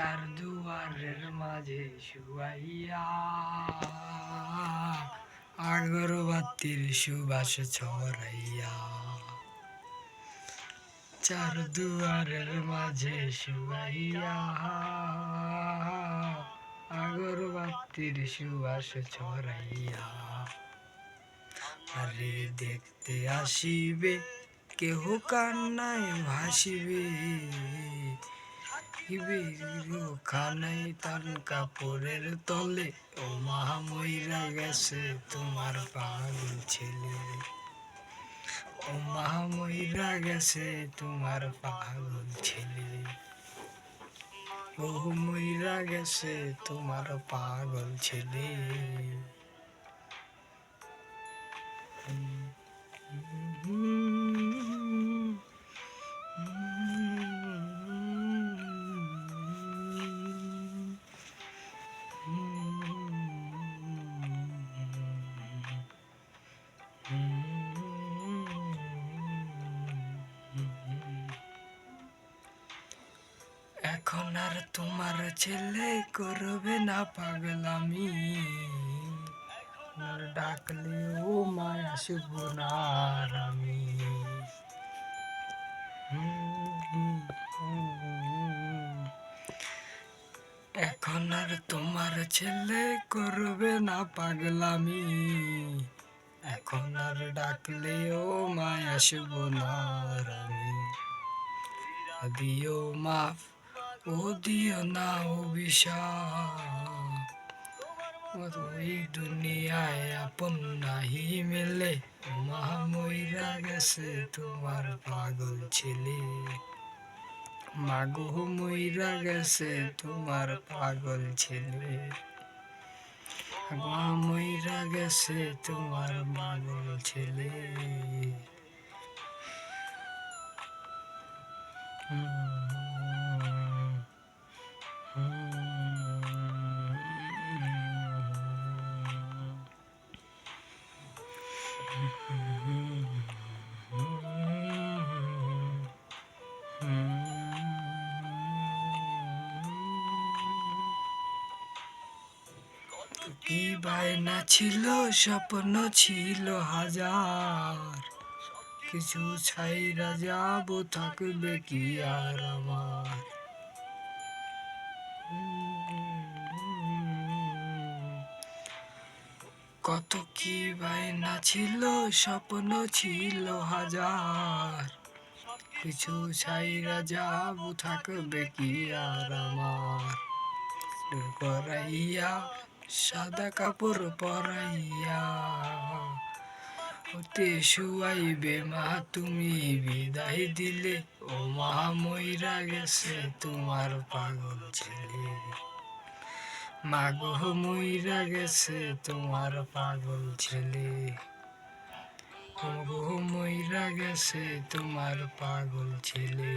চার দুয়ারের মাঝে শুয়াইয়া আগরবাতির সুবাস ছড়াইয়া, চার দুয়ারের মাঝে শুয়াইয়া আগরবাতির সুবাস ছড়াইয়া। আরে দেখতে আসিবে, কেহ কান্নায় ভাসিবে খানাই তার কাপড়ের তলে। ও মা মইরা গেছে তোমার পাগল ছেলে। ও মা মইরা গেছে তোমার পাগল ছেলে। ও মইরা গেছে তোমার পাগল ছেলে। এখন আর তোমার ছেলে করবে না পাগলামি। আর ডাকলে, ও মায়া শুভ না আমি। এখন আর তোমার ছেলে করবে না পাগলামি। এখন আর ডাকলে ও মায়া শুভ না আমি দিও মাফ, ও দিও না অভিশাপ। ওই দুনিয়ায় আপন নাহি মেলে মা মইরা গেছে তোমার পাগল ছেলে। মাগো মইরা গেছে তোমার পাগল ছেলে। মা মইরা গেছে তোমার পাগল ছেলে। কি বায়না ছিল, স্বপ্ন ছিল হাজার। কিছু ছাইরা যাব, থাকবে কি আর আমার? কত কি বায়না ছিল, স্বপ্ন ছিল হাজার। কিছু ছাইরা যাব, থাকবে কি আর আমার? করাইয়া সাদা কাপড় পরাইয়া হতে শুয়াইবে মা, তুমি বিদায় দিলে। ও মা, মইরা গেছে তোমার পাগল ছেলে। মাগো মইরা গেছে তোমার পাগল ছেলে। মাগো মইরা গেছে তোমার পাগল ছেলে।